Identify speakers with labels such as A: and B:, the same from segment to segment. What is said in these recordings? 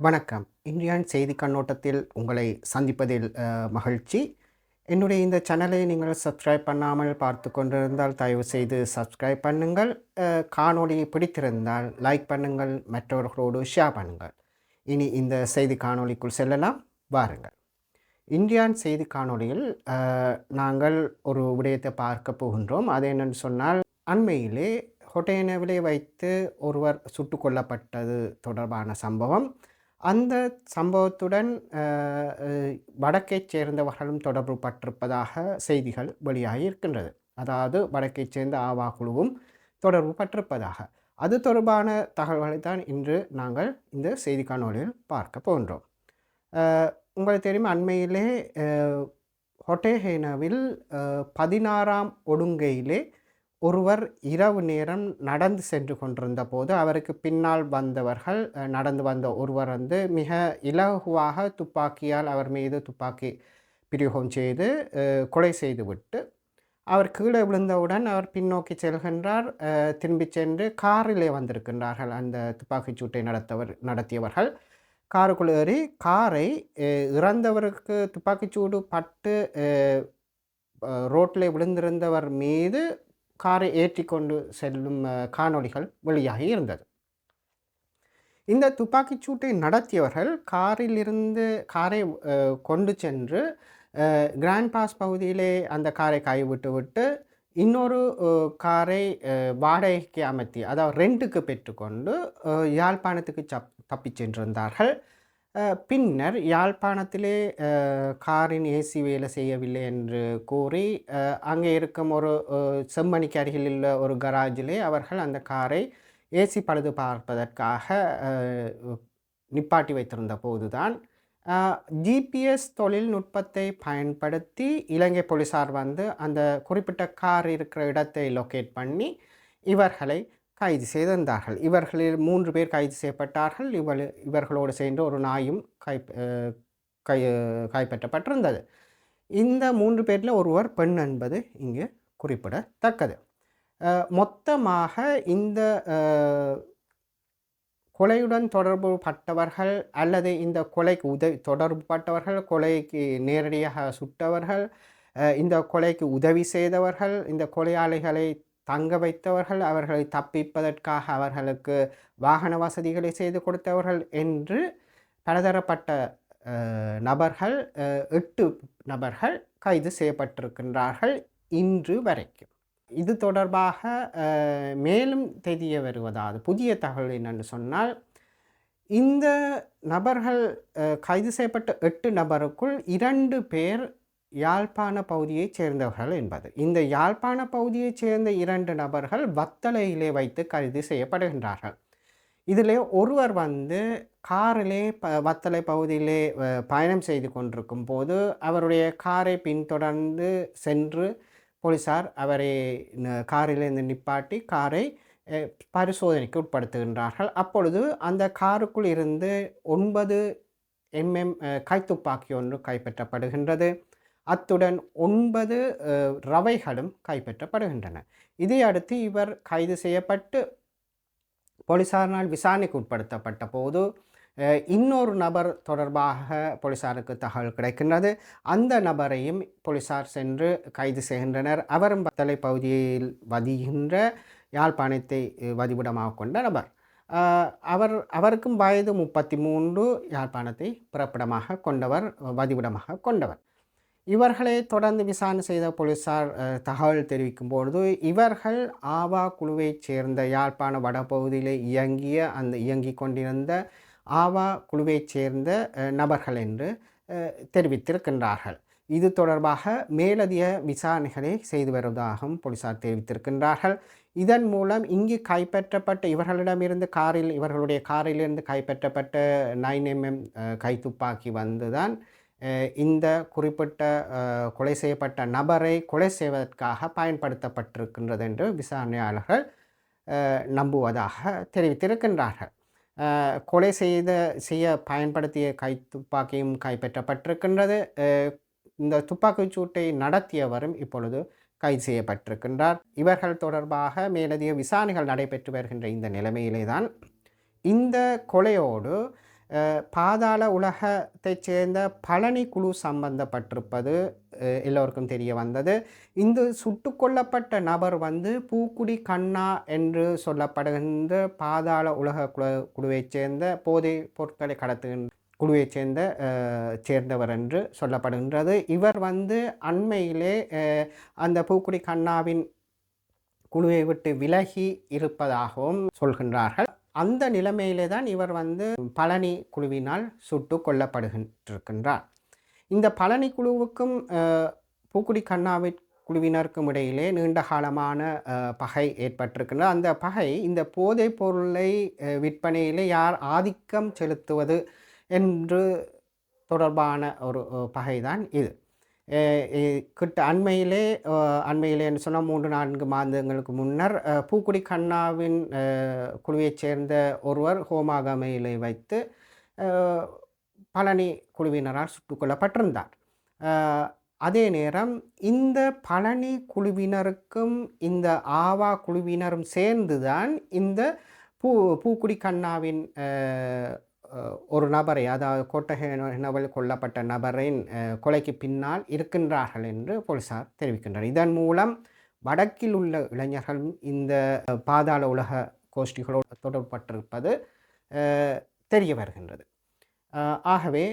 A: வணக்கம். இந்தியான் செய்தி கண்ணோட்டத்தில் உங்களை சந்திப்பதில் மகிழ்ச்சி. என்னுடைய இந்த சேனலை நீங்கள் சப்ஸ்கிரைப் பண்ணாமல் பார்த்து கொண்டிருந்தால் தயவு செய்து சப்ஸ்கிரைப் பண்ணுங்கள். அஹ், காணொளி பிடித்திருந்தால் லைக் பண்ணுங்கள். மற்றவர்களோடு ஷேர் பண்ணுங்கள். இனி இந்த செய்தி காணொளிக்குள் செல்லலாம். வாருங்கள். இந்தியான் செய்தி காணொளியில் நாங்கள் ஒரு விடயத்தை பார்க்க போகின்றோம். அது என்னன்னு சொன்னால் அண்மையிலே ஹொட்டையனவிலே வைத்து ஒருவர் சுட்டு கொல்லப்பட்டது தொடர்பான சம்பவம். அந்த சம்பவத்துடன் வடக்கைச் சேர்ந்தவர்களும் தொடர்பு பட்டிருப்பதாக செய்திகள் வெளியாகி இருக்கின்றது. அதாவது வடக்கைச் சேர்ந்த ஆவா குழுவும் தொடர்பு பட்டிருப்பதாக அது தொடர்பான தகவல்களை தான் இன்று நாங்கள் இந்த செய்தி காணொலியில் பார்க்க போகின்றோம் உங்களுக்கு தெரியும் அண்மையிலே ஹொட்டேஹேனவில் பதினாறாம் ஒடுங்கையிலே ஒருவர் இரவு நேரம் நடந்து சென்று கொண்டிருந்த போது அவருக்கு பின்னால் வந்தவர்கள் நடந்து வந்த ஒருவர் வந்து மிக இலகுவாக துப்பாக்கியால் அவர் மீது துப்பாக்கி பிரயோகம் செய்து கொலை செய்துவிட்டு அவர் கீழே விழுந்தவுடன் அவர் பின்னோக்கி செல்கின்றார். திரும்பிச் சென்று காரிலே வந்திருக்கின்றார்கள் அந்த துப்பாக்கிச் சூட்டை நடத்தவர் நடத்தியவர்கள். காருக்குள் ஏறி காரை இறந்தவருக்கு இறந்தவருக்கு துப்பாக்கிச்சூடு பட்டு ரோட்டில் விழுந்திருந்தவர் மீது காரை ஏற்றி கொண்டு செல்லும் காணொளிகள் வெளியாகி இருந்தது. இந்த துப்பாக்கிச் சூட்டை நடத்தியவர்கள் காரிலிருந்து காரை கொண்டு சென்று கிராண்ட் பாஸ் பகுதியிலே அந்த காரை கைவிட்டு விட்டு இன்னொரு காரை வாடகைக்கு அமர்த்தி அதாவது ரெண்டுக்கு பெற்றுக்கொண்டு யாழ்ப்பாணத்துக்கு சப் தப்பிச் சென்றிருந்தார்கள். பின்னர் யாழ்ப்பாணத்திலே காரின் ஏசி வேலை செய்யவில்லை என்று கூறி அங்கே இருக்கும் ஒரு செம்மணிக்கு அருகில் உள்ள ஒரு கராஜிலே அவர்கள் அந்த காரை ஏசி பழுது பார்ப்பதற்காக நிப்பாட்டி வைத்திருந்த போதுதான் ஜிபிஎஸ் தொழில்நுட்பத்தை பயன்படுத்தி இலங்கை போலீசார் வந்து அந்த குறிப்பிட்ட கார் இருக்கிற இடத்தை லொக்கேட் பண்ணி இவர்களை கைது செய்திருந்தார்கள். இவர்களில் மூன்று பேர் கைது செய்யப்பட்டார்கள். இவள் இவர்களோடு சேர்ந்து ஒரு நாயும் கை கை கைப்பற்றப்பட்டிருந்தது. இந்த மூன்று பேரில் ஒருவர் பெண் என்பது இங்கு குறிப்பிடத்தக்கது. மொத்தமாக இந்த கொலையுடன் தொடர்பு பட்டவர்கள் அல்லது இந்த கொலைக்கு உதவி தொடர்பு பட்டவர்கள் கொலைக்கு நேரடியாக சுட்டவர்கள் இந்த கொலைக்கு உதவி செய்தவர்கள் இந்த கொலையாளிகளை தங்க வைத்தவர்கள் அவர்களை தப்பிப்பதற்காக அவர்களுக்கு வாகன வசதிகளை செய்து கொடுத்தவர்கள் என்று பலதரப்பட்ட நபர்கள் எட்டு நபர்கள் கைது செய்யப்பட்டிருக்கின்றார்கள் இன்று வரைக்கும். இது தொடர்பாக மேலும் தெரிய வருவதாவது புதிய தகவல் என்னென்னு சொன்னால் இந்த நபர்கள் கைது செய்யப்பட்ட எட்டு நபருக்குள் இரண்டு பேர் யாழ்ப்பாண பகுதியைச் சேர்ந்தவர்கள் என்பது. இந்த யாழ்ப்பாண பகுதியைச் சேர்ந்த இரண்டு நபர்கள் வத்தலையிலே வைத்து கைது செய்யப்படுகின்றார்கள். இதிலே ஒருவர் வந்து காரிலே ப வத்தலை பகுதியிலே பயணம் செய்து கொண்டிருக்கும் போது அவருடைய காரை பின்தொடர்ந்து சென்று போலீசார் அவரை காரிலிருந்து நிப்பாட்டி காரை பரிசோதனைக்கு உட்படுத்துகின்றார்கள். அப்பொழுது அந்த காருக்குள் இருந்து ஒன்பது எம்எம் கைத்துப்பாக்கி ஒன்று கைப்பற்றப்படுகின்றது. அத்துடன் ஒன்பது ரவைகளும் கைப்பற்றப்படுகின்றன. இதையடுத்து இவர் கைது செய்யப்பட்டு போலீசாரினால் விசாரணைக்கு உட்படுத்தப்பட்ட போது இன்னொரு நபர் தொடர்பாக போலீசாருக்கு தகவல் கிடைக்கின்றது. அந்த நபரையும் போலீசார் சென்று கைது செய்கின்றனர். அவரும் பத்தலை பகுதியில் வதிகின்ற யாழ்ப்பாணத்தை வதிவிடமாக கொண்ட நபர். அவர் அவருக்கும் வயது முப்பத்தி மூன்று யாழ்ப்பாணத்தை பிறப்பிடமாக கொண்டவர் வதிவிடமாக கொண்டவர். இவர்களை தொடர்ந்து விசாரணை செய்த போலீசார் தகவல் தெரிவிக்கும் பொழுது இவர்கள் ஆவா குழுவைச் சேர்ந்த யாழ்ப்பாண வடபகுதியில் இயங்கிய அந்த இயங்கிக் கொண்டிருந்த ஆவா குழுவைச் சேர்ந்த நபர்கள் என்று தெரிவித்திருக்கின்றார்கள். இது தொடர்பாக மேலதிக விசாரணைகளை செய்து வருவதாகவும் போலீசார் தெரிவித்திருக்கின்றார்கள். இதன் மூலம் இங்கு கைப்பற்றப்பட்ட இவர்களிடமிருந்து காரில் இவர்களுடைய காரிலிருந்து கைப்பற்றப்பட்ட நைன் எம்எம் கைத்துப்பாக்கி வந்துதான் இந்த குறிப்பிட்ட கொலை செய்யப்பட்ட நபரை கொலை செய்வதற்காக பயன்படுத்தப்பட்டிருக்கின்றது என்று விசாரணையாளர்கள் நம்புவதாக தெரிவித்திருக்கின்றார்கள். கொலை செய்த செய்ய பயன்படுத்திய கைத்துப்பாக்கியும் கைப்பற்றப்பட்டிருக்கின்றது. இந்த துப்பாக்கிச் சூட்டை நடத்தியவரும் இப்பொழுது கைது செய்யப்பட்டிருக்கின்றார். இவர்கள் தொடர்பாக மேலதிக விசாரணைகள் நடைபெற்று வருகின்ற இந்த நிலைமையிலே தான் இந்த கொலையோடு பாதாள உலகத்தைச் சேர்ந்த பழனி குழு சம்பந்தப்பட்டிருப்பது எல்லோருக்கும் தெரிய வந்தது. இந்த சுட்டு கொல்லப்பட்ட நபர் வந்து பூக்குடி கண்ணா என்று சொல்லப்படுகின்ற பாதாள உலக குழு குழுவைச் சேர்ந்த போதை பொருட்களை கடத்துகின்ற குழுவைச் சேர்ந்த சேர்ந்தவர் என்று சொல்லப்படுகின்றது. இவர் வந்து அண்மையிலே அந்த பூக்குடி கண்ணாவின் குழுவை விட்டு விலகி இருப்பதாகவும் சொல்கின்றார்கள். அந்த நிலைமையிலே தான் இவர் வந்து பழனி குழுவினால் சுட்டு கொல்லப்படுகின்றிருக்கின்றார். இந்த பழனி குழுவுக்கும் பூக்குடி கண்ணாவின் குழுவினருக்கும் இடையிலே நீண்ட காலமான பகை ஏற்பட்டிருக்கின்றது அந்த பகை இந்த போதைப் பொருளை விற்பனையிலே யார் ஆதிக்கம் செலுத்துவது என்று தொடர்பான ஒரு பகைதான் இது. கிட்ட அண்மையிலே அண்மையிலேன்னு அண்மையிலே என்று சொன்னால் மூன்று நான்கு மாதங்களுக்கு முன்னர் பூக்குடி கண்ணாவின் குழுவைச் சேர்ந்த ஒருவர் ஹோமாகமையிலே வைத்து பழனி குழுவினரால் சுட்டுக் கொல்லப்பட்டிருந்தார். அதே நேரம் இந்த பழனி குழுவினருக்கும் இந்த ஆவா குழுவினரும் சேர்ந்து தான் இந்த பூ பூக்குடி கண்ணாவின் ஒரு நபரை அதாவது கோட்டகை கொல்லப்பட்ட நபரின் கொலைக்கு பின்னால் இருக்கின்றார்கள் என்று போலீசார் தெரிவிக்கின்றனர். இதன் மூலம் வடக்கில் உள்ள இளைஞர்கள் இந்த பாதாள உலக கோஷ்டிகளோடு தொடர்பட்டிருப்பது தெரிய வருகின்றது. ஆகவே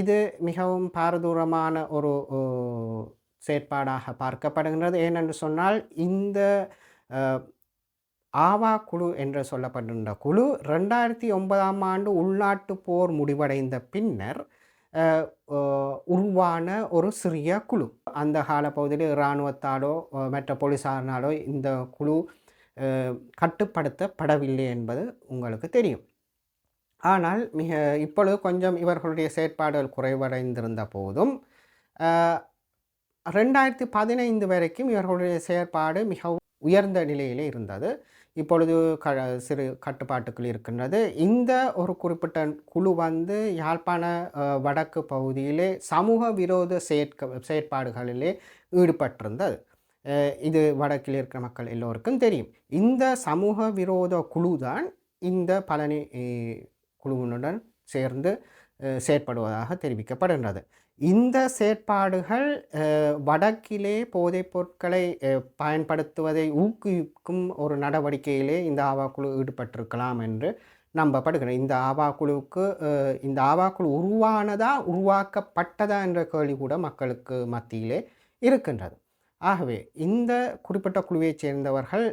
A: இது மிகவும் பாரதூரமான ஒரு செயற்பாடாக பார்க்கப்படுகின்றது. ஏனென்று சொன்னால் இந்த ஆவா குழு என்று சொல்லப்படுகின்ற குழு ரெண்டாயிரத்தி ஒன்பதாம் ஆண்டு உள்நாட்டு போர் முடிவடைந்த பின்னர் உருவான ஒரு சிறிய குழு. அந்த காலப்பகுதியில் இராணுவத்தாலோ மற்ற போலீஸாரினாலோ இந்த குழு கட்டுப்படுத்தப்படவில்லை என்பது உங்களுக்கு தெரியும். ஆனால் மிக இப்பொழுது கொஞ்சம் இவர்களுடைய செயற்பாடுகள் குறைவடைந்திருந்த போதும் ரெண்டாயிரத்தி பதினைந்து வரைக்கும் இவர்களுடைய செயற்பாடு மிகவும் உயர்ந்த நிலையிலே இருந்தது. இப்பொழுது க சிறு கட்டுப்பாட்டுக்குள் இருக்கின்றது. இந்த ஒரு குறிப்பிட்ட குழு வந்து யாழ்ப்பாண வடக்கு பகுதியிலே சமூக விரோத செயற்க செயற்பாடுகளிலே ஈடுபட்டிருந்தது. இது வடக்கில் இருக்கிற மக்கள் எல்லோருக்கும் தெரியும். இந்த சமூக விரோத குழு தான் இந்த பழனி குழுவினுடன் சேர்ந்து செயற்படுவதாக தெரிவிக்கப்படுகின்றது. இந்த செயற்பாடுகள் வடக்கிலே போதைப் பொருட்களை பயன்படுத்துவதை ஊக்குவிக்கும் ஒரு நடவடிக்கையிலே இந்த ஆவா குழு ஈடுபட்டிருக்கலாம் என்று நம்பப்படுகிறது இந்த ஆவா குழுவுக்கு இந்த ஆவா குழு உருவானதா உருவாக்கப்பட்டதா என்ற கேள்வி கூட மக்களுக்கு மத்தியிலே இருக்கின்றது. ஆகவே இந்த குறிப்பிட்ட குழுவைச் சேர்ந்தவர்கள்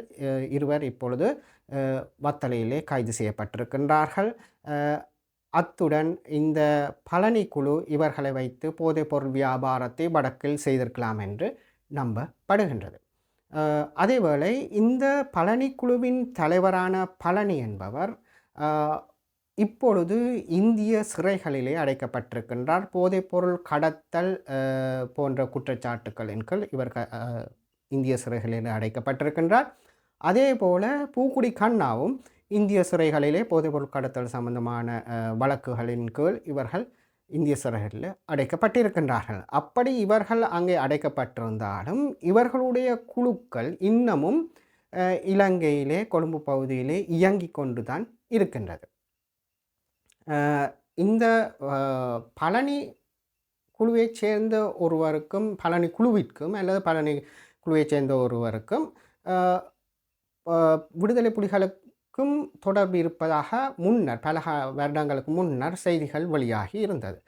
A: இருவர் இப்பொழுது வத்தலையிலே கைது செய்யப்பட்டிருக்கின்றார்கள். அத்துடன் இந்த பழனி குழு இவர்களை வைத்து போதைப்பொருள் வியாபாரத்தை வடக்கில் செய்திருக்கலாம் என்று நம்பப்படுகின்றது. அதேவேளை இந்த பழனி குழுவின் தலைவரான பழனி என்பவர் இப்பொழுது இந்திய சிறைகளிலே அடைக்கப்பட்டிருக்கின்றார். போதைப்பொருள் கடத்தல் போன்ற குற்றச்சாட்டுக்களின் கீழ் இவர் க- இந்திய சிறைகளிலே அடைக்கப்பட்டிருக்கின்றார். அதே போல் பூக்குடி கண்ணாவும் இந்திய சிறைகளிலே போதைப்பொருள் கடத்தல் சம்பந்தமான வழக்குகளின் கீழ் இவர்கள் இந்திய சிறைகளில் அடைக்கப்பட்டிருக்கின்றார்கள். அப்படி இவர்கள் அங்கே அடைக்கப்பட்டிருந்தாலும் இவர்களுடைய குழுக்கள் இன்னமும் இலங்கையிலே கொழும்பு பகுதியிலே இயங்கிக் கொண்டு தான் இருக்கின்றது இந்த பழனி குழுவைச் சேர்ந்த ஒருவருக்கும் பழனி குழுவிற்கும் அல்லது பழனி குழுவைச் சேர்ந்த ஒருவருக்கும் விடுதலை புலிகளுக்கு விடுதலை தொடர்பு இருப்பதாக முன்னர் பல வருடங்களுக்கு முன்னர் செய்திகள் வெளியாகி இருந்தது.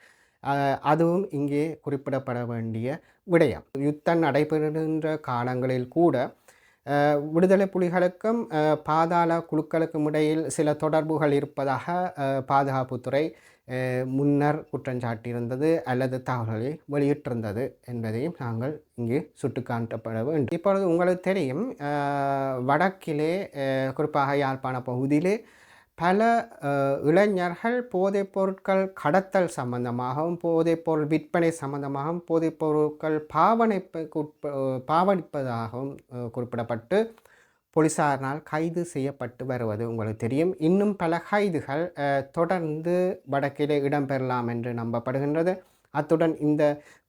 A: அதுவும் இங்கே குறிப்பிடப்பட வேண்டிய விடயம். யுத்தம் நடைபெறுகின்ற காலங்களில் கூட விடுதலை புலிகளுக்கும் பாதாள குழுக்களுக்கும் இடையில் சில தொடர்புகள் இருப்பதாக பாதுகாப்புத்துறை முன்னர் முன்னர் குற்றஞ்சாட்டியிருந்தது அல்லது தகவல்களை வெளியிட்டிருந்தது என்பதையும் நாங்கள் இங்கே சுட்டுக்காட்டப்பட வேண்டும். இப்பொழுது உங்களுக்கு தெரியும் வடக்கிலே குறிப்பாக யாழ்ப்பாண பகுதியிலே பல இளைஞர்கள் போதைப் பொருட்கள் கடத்தல் சம்பந்தமாகவும் போதைப் பொருள் விற்பனை சம்பந்தமாகவும் போதைப் பொருட்கள் பாவனைப்புக்கு உட்ப பாவனிப்பதாகவும் குறிப்பிடப்பட்டு போலீசாரினால் கைது செய்யப்பட்டு வருவது உங்களுக்கு தெரியும். இன்னும் பல கைதுகள் தொடர்ந்து வடக்கிலே இடம்பெறலாம் என்று நம்பப்படுகின்றது. அத்துடன் இந்த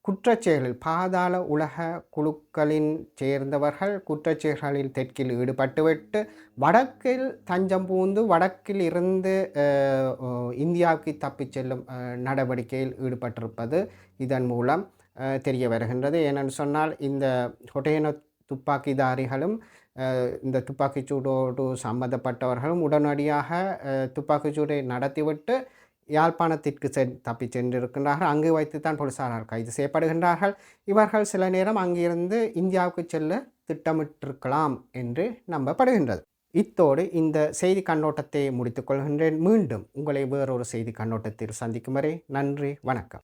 A: குற்றச்செயலில் பாதாள உலக குழுக்களின் சேர்ந்தவர்கள் குற்றச்செயல்களில் தெற்கில் ஈடுபட்டுவிட்டு வடக்கில் தஞ்சம் பூந்து வடக்கில் இருந்து இந்தியாவுக்கு தப்பிச் செல்லும் நடவடிக்கையில் ஈடுபட்டிருப்பது இதன் மூலம் தெரிய வருகின்றது. ஏனென்று சொன்னால் இந்த ஹொட்டேனோ துப்பாக்கிதாரிகளும் இந்த துப்பாக்கிச்சூடோடு சம்பந்தப்பட்டவர்களும் உடனடியாக துப்பாக்கிச்சூடை நடத்திவிட்டு யாழ்ப்பாணத்திற்கு சென் தப்பி சென்றிருக்கின்றார்கள். அங்கு வைத்து தான் போலீசாரால் கைது செய்யப்படுகின்றார்கள். இவர்கள் சில நேரம் அங்கிருந்து இந்தியாவுக்கு செல்ல திட்டமிட்டிருக்கலாம் என்று நம்பப்படுகின்றது. இத்தோடு இந்த செய்தி கண்ணோட்டத்தை முடித்துக்கொள்கின்றேன் மீண்டும் உங்களை வேறொரு செய்தி கண்ணோட்டத்தில் சந்திக்கும் வரை நன்றி வணக்கம்.